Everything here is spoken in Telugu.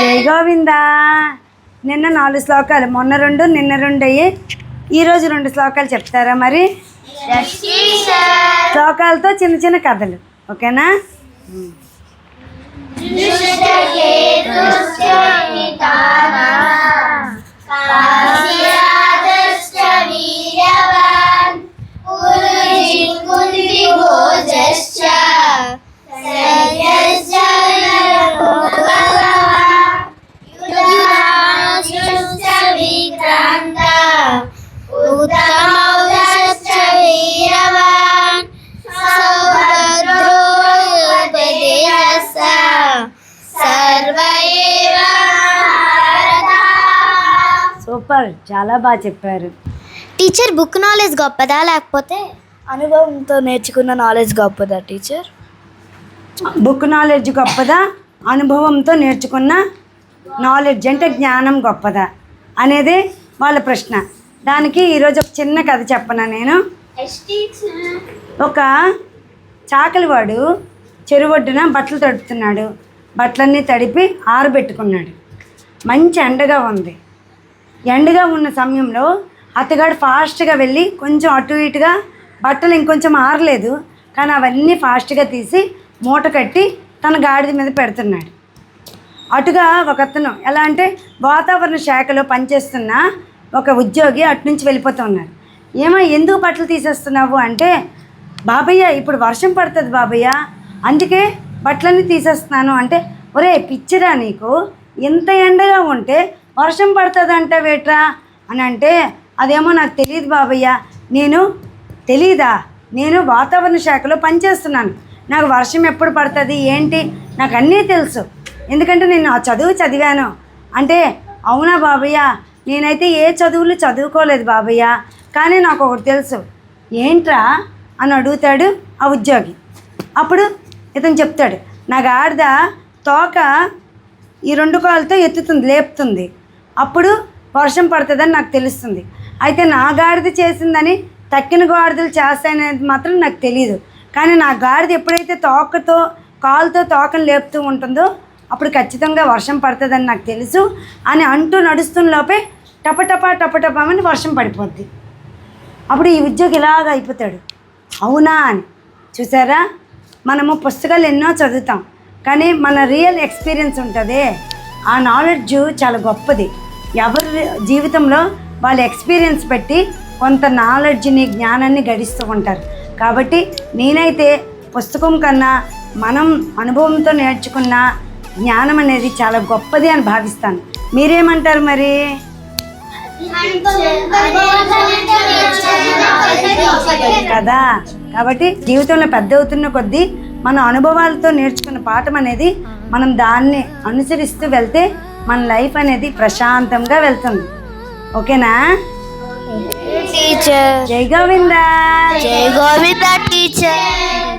జై గోవింద. నిన్న నాలుగు శ్లోకాలు మొన్న రెండు నిన్న రెండు అయ్యి ఈరోజు రెండు శ్లోకాలు చెప్తారా మరి? శ్లోకాలతో చిన్న చిన్న కథలు ఓకేనా? సూపర్ చాలా బాగా చెప్పారు. టీచర్ బుక్ నాలెడ్జ్ గొప్పదా? లేకపోతే అనుభవంతో నేర్చుకున్న నాలెడ్జ్ గొప్పదా టీచర్? బుక్ నాలెడ్జ్ గొప్పదా? అనుభవంతో నేర్చుకున్న నాలెడ్జ్ అంటే జ్ఞానం గొప్పదా? అనేది వాళ్ళ ప్రశ్న. దానికి ఈరోజు ఒక చిన్న కథ చెప్పనా నేను? ఒక చాకలివాడు చెరువొడ్డున బట్టలు తడుపుతున్నాడు. బట్టలన్నీ తడిపి ఆరబెట్టుకున్నాడు. మంచి ఎండగా ఉంది. ఎండగా ఉన్న సమయంలో అతగాడు ఫాస్ట్గా వెళ్ళి కొంచెం అటు ఇటుగా బట్టలు ఇంకొంచెం ఆరలేదు. కానీ అవన్నీ ఫాస్ట్గా తీసి మూట కట్టి తన గాడిద మీద పెడుతున్నాడు. అటుగా ఒక అతను ఎలా అంటే వాతావరణ శాఖలో పనిచేస్తున్న ఒక ఉద్యోగి అటు నుంచి వెళ్ళిపోతున్నాడు ఏమో ఎందుకు బట్టలు తీసేస్తున్నావు అంటే బాబయ్య ఇప్పుడు వర్షం పడుతుంది బాబయ్య. అందుకే బట్టలన్నీ తీసేస్తున్నాను అంటే ఒరే పిచ్చిరా నీకు. ఇంత ఎండగా ఉంటే వర్షం పడుతుందంట వేట్రా అని అంటే అదేమో నాకు తెలియదు బాబయ్య. నేను తెలీదా? నేను వాతావరణ శాఖలో పనిచేస్తున్నాను. నాకు వర్షం ఎప్పుడు పడుతుంది? ఏంటి? నాకు అన్నీ తెలుసు. ఎందుకంటే నేను ఆ చదువు చదివాను. అంటే అవునా బాబయ్య? నేనైతే ఏ చదువులు చదువుకోలేదు బాబయ్య. కానీ నాకు ఒకటి తెలుసు. ఏంట్రా? అని అడుగుతాడు ఆ ఉద్యోగి. అప్పుడు ఇతను చెప్తాడు నా గాడిద తోక ఈ రెండు కాళ్ళతో ఎత్తుతుంది లేపుతుంది. అప్పుడు వర్షం పడుతుందని నాకు తెలుస్తుంది. అయితే నా గాడిద చేసిందని తక్కిన గాడిదలు చేస్తాయనేది మాత్రం నాకు తెలియదు కానీ నా గాడిద ఎప్పుడైతే తోకతో కాలుతో తోకను లేపుతూ ఉంటుందో అప్పుడు ఖచ్చితంగా వర్షం పడుతుందని నాకు తెలుసు అని అంటూ నడుస్తున్న లోపే టపటపా టపటపమని వర్షం పడిపోద్ది. అప్పుడు ఈ ఉద్యోగి ఇలాగ అయిపోతాడు. అవునా అని. చూసారా? మనము పుస్తకాలు ఎన్నో చదువుతాం. కానీ మన రియల్ ఎక్స్పీరియన్స్ ఉంటుంది. ఆ నాలెడ్జ్ చాలా గొప్పది. ఎవరి జీవితంలో వాళ్ళ ఎక్స్పీరియన్స్ పెట్టి కొంత నాలెడ్జ్ని జ్ఞానాన్ని గడిస్తూ ఉంటారు. కాబట్టి నేనైతే పుస్తకం కన్నా మనం అనుభవంతో నేర్చుకున్న జ్ఞానం అనేది చాలా గొప్పది అని భావిస్తాను. మీరేమంటారు మరి? కదా కాబట్టి జీవితంలో పెద్ద అవుతున్న కొద్దీ మన అనుభవాలతో నేర్చుకున్న పాఠం అనేది మనం దాన్ని అనుసరిస్తూ వెళ్తే మన లైఫ్ అనేది ప్రశాంతంగా వెళ్తుంది. ఓకేనా? టీచర్ జై గోవిందా. జై గోవింద టీచర్